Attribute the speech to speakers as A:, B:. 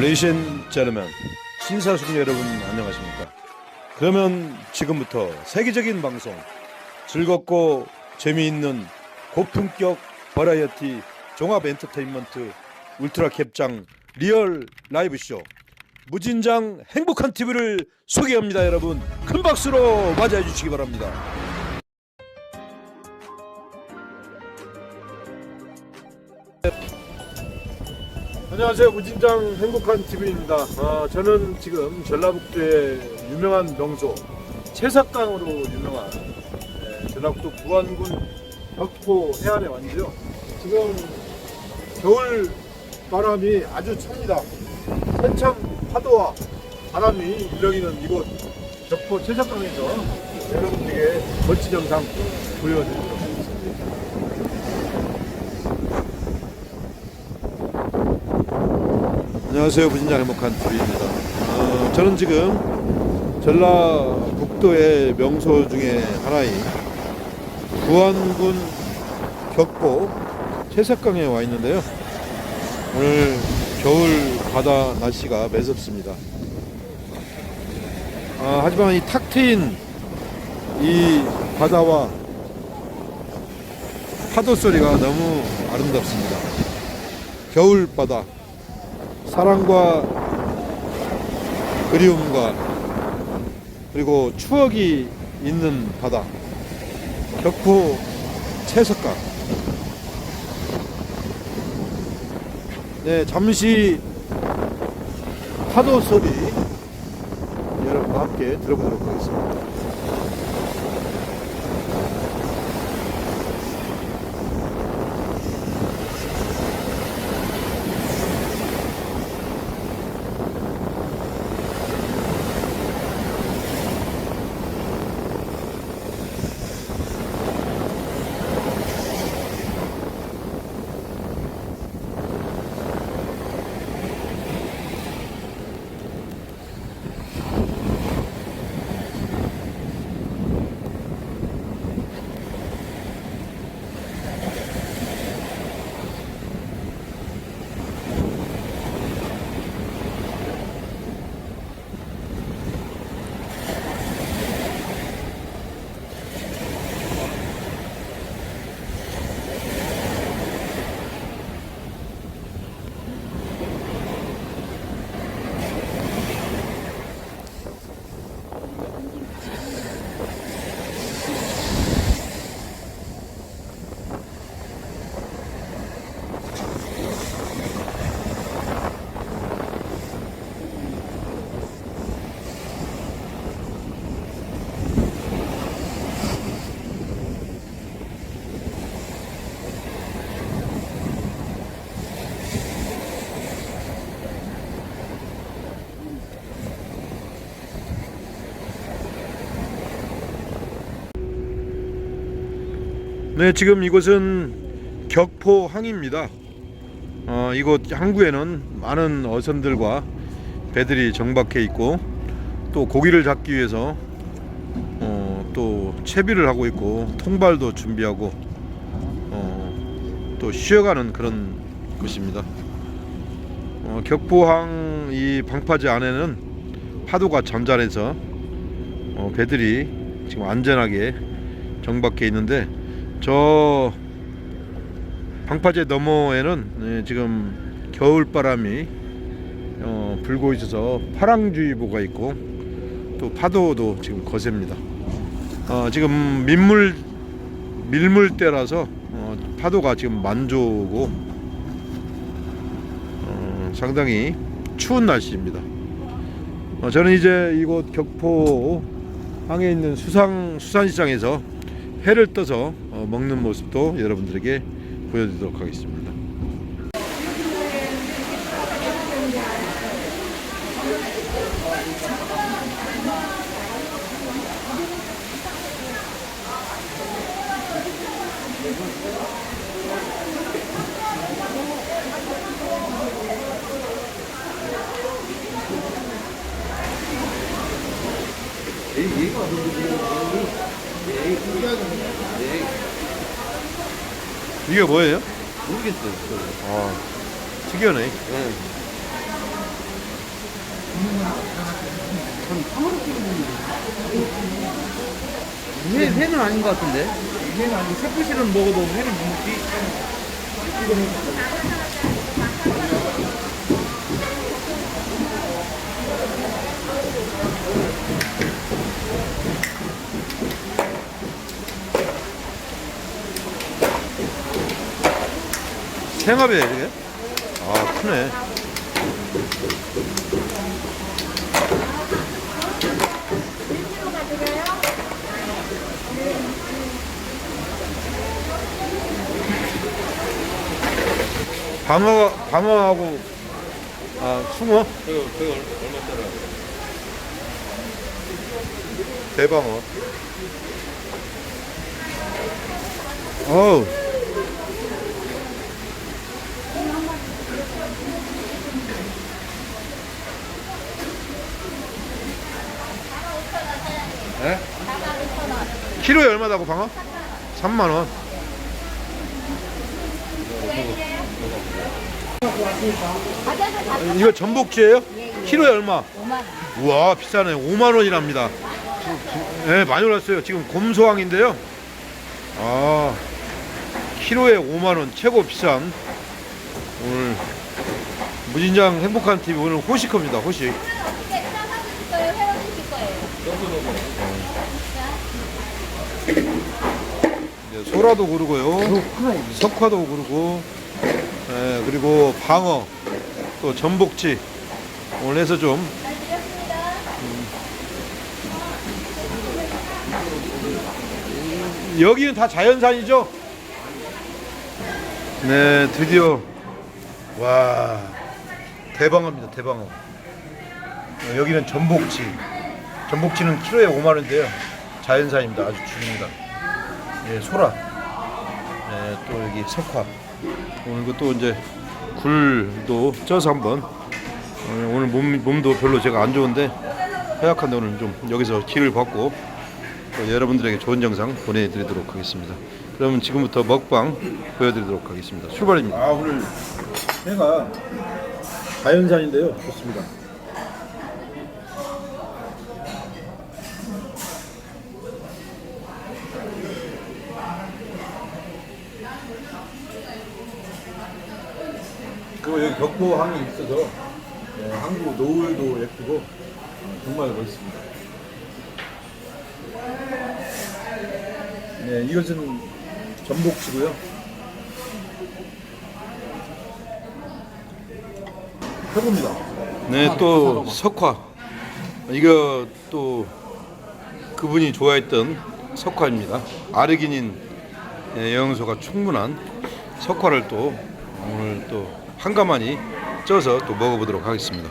A: 레이션 제르맨 신사숙 여러분 안녕하십니까? 그러면 지금부터 세계적인 방송 즐겁고 재미있는 고품격 버라이어티 종합 엔터테인먼트 울트라 캡장 리얼 라이브 쇼 무진장 행복한 TV를 소개합니다 여러분. 큰 박수로 맞이해 주시기 바랍니다 안녕하세요 무진장 행복한 TV입니다. 어, 저는 지금 전라북도의 유명한 명소 채석강으로 유명한 네, 전라북도 부안군 벽포 해안에 왔는데요. 지금 겨울 바람이 아주 찹니다. 한참 파도와 바람이 일렁이는 이곳 벽포 채석강에서 여러분들에게 멋진 영상 하겠습니다. 안녕하세요. 부진장 행복한 TV입니다. 어, 저는 지금 전라북도의 명소 중에 하나인 부안군 격보 채석강에 와 있는데요. 오늘 겨울 바다 날씨가 매섭습니다. 아, 하지만 이 탁 트인 이 바다와 파도 소리가 너무 아름답습니다. 겨울 바다 사랑과 그리움과 그리고 추억이 있는 바다. 격포 채석강. 네 잠시 파도 소리 여러분과 함께 들어보도록 하겠습니다 네, 지금 이곳은 격포 항입니다. 어, 이곳 항구에는 많은 어선들과 배들이 정박해 있고 또 고기를 잡기 위해서 어, 또 채비를 하고 있고 통발도 준비하고 어, 또 쉬어가는 그런 곳입니다. 어, 격포항 이 방파제 안에는 파도가 잠잠해서 어, 배들이 지금 안전하게 정박해 있는데 저 방파제 너머에는 네, 지금 겨울 바람이 어, 불고 있어서 파랑주의보가 있고 또 파도도 지금 거셉니다. 어, 지금 민물 밀물 때라서 어, 파도가 지금 만조고 어, 상당히 추운 날씨입니다. 어, 저는 이제 이곳 격포 항에 있는 수상 수산시장에서 회를 떠서 어, 먹는 모습도 여러분들에게 보여드리도록 하겠습니다. 이 게 뭐예요?
B: 모르겠어요.
A: 아, 특이하네.
B: 네. 회, 회는 아닌 것 같은데? 회는 아니고 쇠부실은 먹어도 회는 못 먹지?
A: 생합이에요 이게? 아 크네 방어 방어하고 아 숭어
C: 그거 그거 얼마짜리?
A: 대방어 어우 에? 키로에 얼마다고 방어? 3만 원. 이거 전복지예요? 키로에 얼마?
D: 5만 원.
A: 우와 비싸네 5만 원이랍니다. 네 많이 올랐어요. 지금 곰소항인데요. 아 키로에 5만 원 최고 비싼 오늘 무진장 행복한 TV 오늘 호식입니다 호식. 네, 소라도 고르고요. 석화도 고르고 예, 그리고 방어 또 전복치 오늘 해서
D: 좀잘 드렸습니다.
A: 여기는 다 자연산이죠? 네, 드디어 와 대방어입니다. 대방어. 어, 여기는 전복치. 전복치는 키로에 5만 원인데요. 자연산입니다. 아주 죽입니다. 예, 소라. 예, 또 여기 석화. 오늘 그또 이제 굴도 쪄서 한번 어, 오늘 몸, 몸도 별로 제가 안 좋은데 허약한데 오늘 좀 여기서 기를 받고 또 여러분들에게 좋은 영상 보내드리도록 하겠습니다. 그러면 지금부터 먹방 보여드리도록 하겠습니다. 출발입니다. 아 오늘 해가 자연산인데요. 좋습니다. 그리고 여기 벽보항이 있어서 네, 항구 노을도 예쁘고 정말 멋있습니다. 네, 이것은 전복치고요. 해봅니다. 네, 또 석화. 이거 또 그분이 좋아했던 석화입니다. 아르기닌 예, 영양소가 충분한 석화를 또 오늘 또 한가마니 쪄서 또 먹어보도록 하겠습니다.